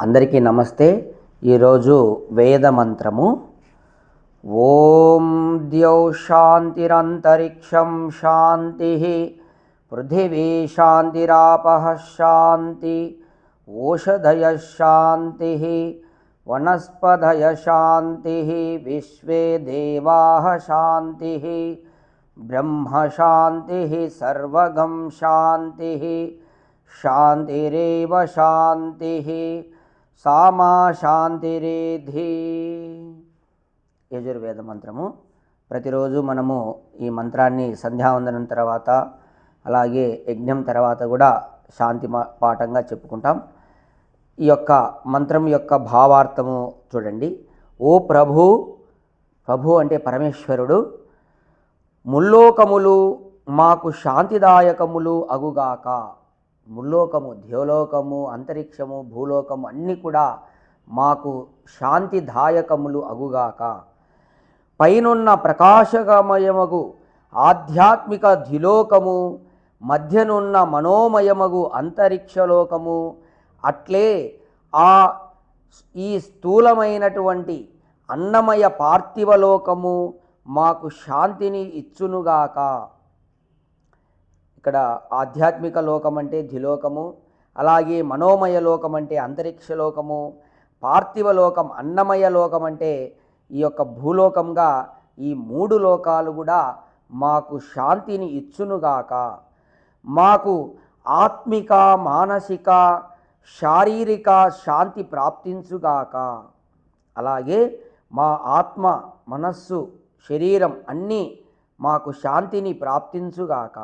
అందరికీ నమస్తే. ఈరోజు వేద మంత్రము. ఓం ద్యౌ శాంతిరంతరిక్షం శాంతి. పృథివీ శాంతిరాపః శాంతి. ఓషధయ శాంతి. వనస్పదయ శాంతి. విశ్వే దేవా శాంతి. బ్రహ్మశాంతి సర్వగం శాంతి శాంతిరేవ శాంతి సామా శాంతిరేధి యజుర్వేద మంత్రము. ప్రతిరోజు మనము ఈ మంత్రాన్ని సంధ్యావందనం తర్వాత అలాగే యజ్ఞం తర్వాత కూడా శాంతి పాఠంగా చెప్పుకుంటాం. ఈ యొక్క మంత్రం యొక్క భావార్థము చూడండి. ఓ ప్రభు ప్రభు అంటే పరమేశ్వరుడు ముల్లోకములు మాకు శాంతిదాయకములు అగుగాక. ముల్లోకము ద్యోలోకము అంతరిక్షము భూలోకము అన్నీ కూడా మాకు శాంతిదాయకములు అగుగాక. పైనున్న ప్రకాశకమయమగు ఆధ్యాత్మిక ద్విలోకము మధ్యనున్న మనోమయమగు అంతరిక్షలోకము అట్లే ఆ ఈ స్థూలమైనటువంటి అన్నమయ పార్థివలోకము మాకు శాంతిని ఇచ్చునుగాక. ఇక్కడ ఆధ్యాత్మిక లోకం అంటే ధిలోకము అలాగే మనోమయ లోకం అంటే అంతరిక్ష లోకము పార్థివ లోకం అన్నమయ లోకం అంటే ఈ యొక్క భూలోకంగా ఈ మూడు లోకాలు కూడా మాకు శాంతిని ఇచ్చునుగాక. మాకు ఆత్మిక మానసిక శారీరక శాంతి ప్రాప్తించుగాక. అలాగే మా ఆత్మ మనస్సు శరీరం అన్నీ మాకు శాంతిని ప్రాప్తించుగాక.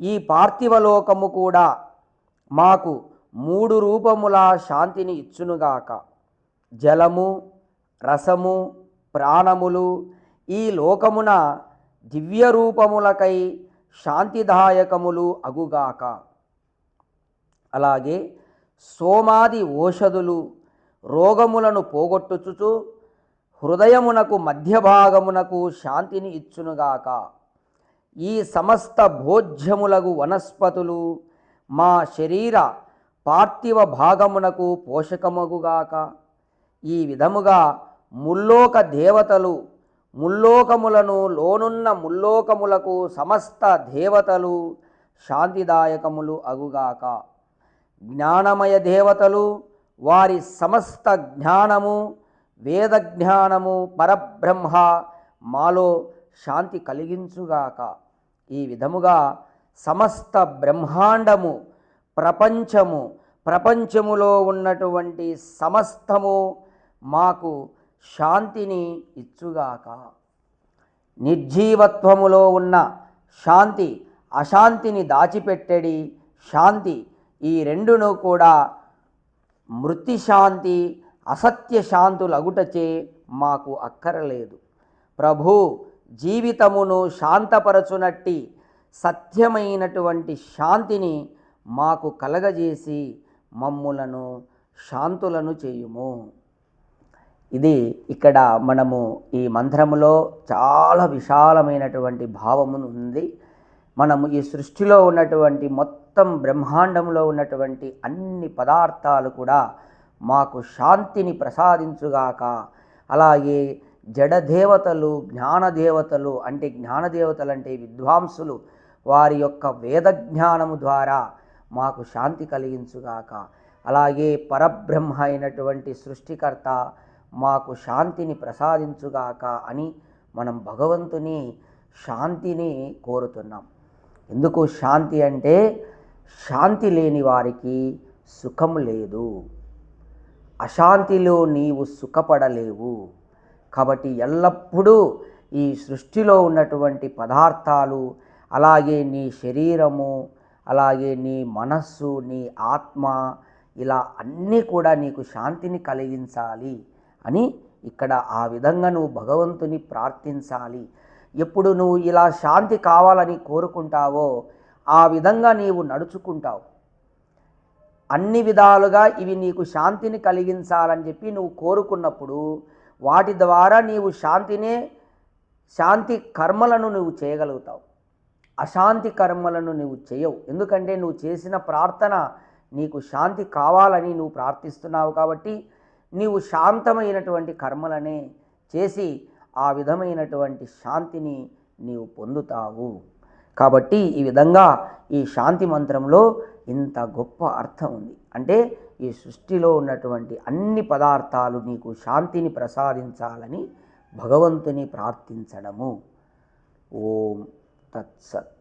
ఈ పార్థివలోకము కూడా మాకు మూడు రూపముల శాంతిని ఇచ్చునుగాక. జలము రసము ప్రాణములు ఈ లోకమున దివ్య రూపములకై శాంతిదాయకములు అగుగాక. అలాగే సోమాది ఓషధులు రోగములను పోగొట్టుచుచు హృదయమునకు మధ్య భాగమునకు శాంతిని ఇచ్చునుగాక. ఈ సమస్త భోజ్యములగు వనస్పతులు మా శరీర పార్థివ భాగమునకు పోషకమగుగాక. ఈ విధముగా ముల్లోక దేవతలు ముల్లోకములను లోనున్న ముల్లోకములకు సమస్త దేవతలు శాంతిదాయకములు అగుగాక. జ్ఞానమయ దేవతలు వారి సమస్త జ్ఞానము వేద జ్ఞానము పరబ్రహ్మ మాలో శాంతి కలిగించుగాక. ఈ విధముగా సమస్త బ్రహ్మాండము ప్రపంచము ప్రపంచములో ఉన్నటువంటి సమస్తము మాకు శాంతిని ఇచ్చుగాక. నిర్జీవత్వములో ఉన్న శాంతి అశాంతిని దాచిపెట్టడి శాంతి ఈ రెండును కూడా మృతి శాంతి అసత్య శాంతులగుటచే మాకు అక్కరలేదు. ప్రభు జీవితమును శాంతపరచునట్టి సత్యమైనటువంటి శాంతిని మాకు కలగజేసి మమ్ములను శాంతులను చేయుము. ఇది ఇక్కడ మనము ఈ మంత్రములో చాలా విశాలమైనటువంటి భావమును ఉంది. మనము ఈ సృష్టిలో ఉన్నటువంటి మొత్తం బ్రహ్మాండంలో ఉన్నటువంటి అన్ని పదార్థాలు కూడా మాకు శాంతిని ప్రసాదించుగాక. అలాగే జడదేవతలు జ్ఞానదేవతలు అంటే జ్ఞానదేవతలు అంటే విద్వాంసులు వారి యొక్క వేద జ్ఞానము ద్వారా మాకు శాంతి కలిగించుగాక. అలాగే పరబ్రహ్మ అయినటువంటి సృష్టికర్త మాకు శాంతిని ప్రసాదించుగాక అని మనం భగవంతుని శాంతిని కోరుతున్నాం. ఎందుకు శాంతి అంటే శాంతి లేని వారికి సుఖం లేదు. అశాంతిలో నీవు సుఖపడలేవు. కాబట్టి ఎల్లప్పుడూ ఈ సృష్టిలో ఉన్నటువంటి పదార్థాలు అలాగే నీ శరీరము అలాగే నీ మనస్సు నీ ఆత్మ ఇలా అన్నీ కూడా నీకు శాంతిని కలిగించాలి అని ఇక్కడ ఆ విధంగా నువ్వు భగవంతుని ప్రార్థించాలి. ఎప్పుడు నువ్వు ఇలా శాంతి కావాలని కోరుకుంటావో ఆ విధంగా నీవు నడుచుకుంటావు. అన్ని విధాలుగా ఇవి నీకు శాంతిని కలిగించాలని చెప్పి నువ్వు కోరుకున్నప్పుడు వాటి ద్వారా నీవు శాంతినే శాంతి కర్మలను నువ్వు చేయగలుగుతావు. అశాంతి కర్మలను నువ్వు చేయవు. ఎందుకంటే నువ్వు చేసిన ప్రార్థన నీకు శాంతి కావాలని నువ్వు ప్రార్థిస్తున్నావు కాబట్టి నీవు శాంతమైనటువంటి కర్మలనే చేసి ఆ విధమైనటువంటి శాంతిని నీవు పొందుతావు. కాబట్టి ఈ విధంగా ఈ శాంతి మంత్రంలో ఇంత గొప్ప అర్థం ఉంది. అంటే ఈ సృష్టిలో ఉన్నటువంటి అన్ని పదార్థాలు నీకు శాంతిని ప్రసాదించాలని భగవంతుని ప్రార్థించడము. ఓం తత్సత్.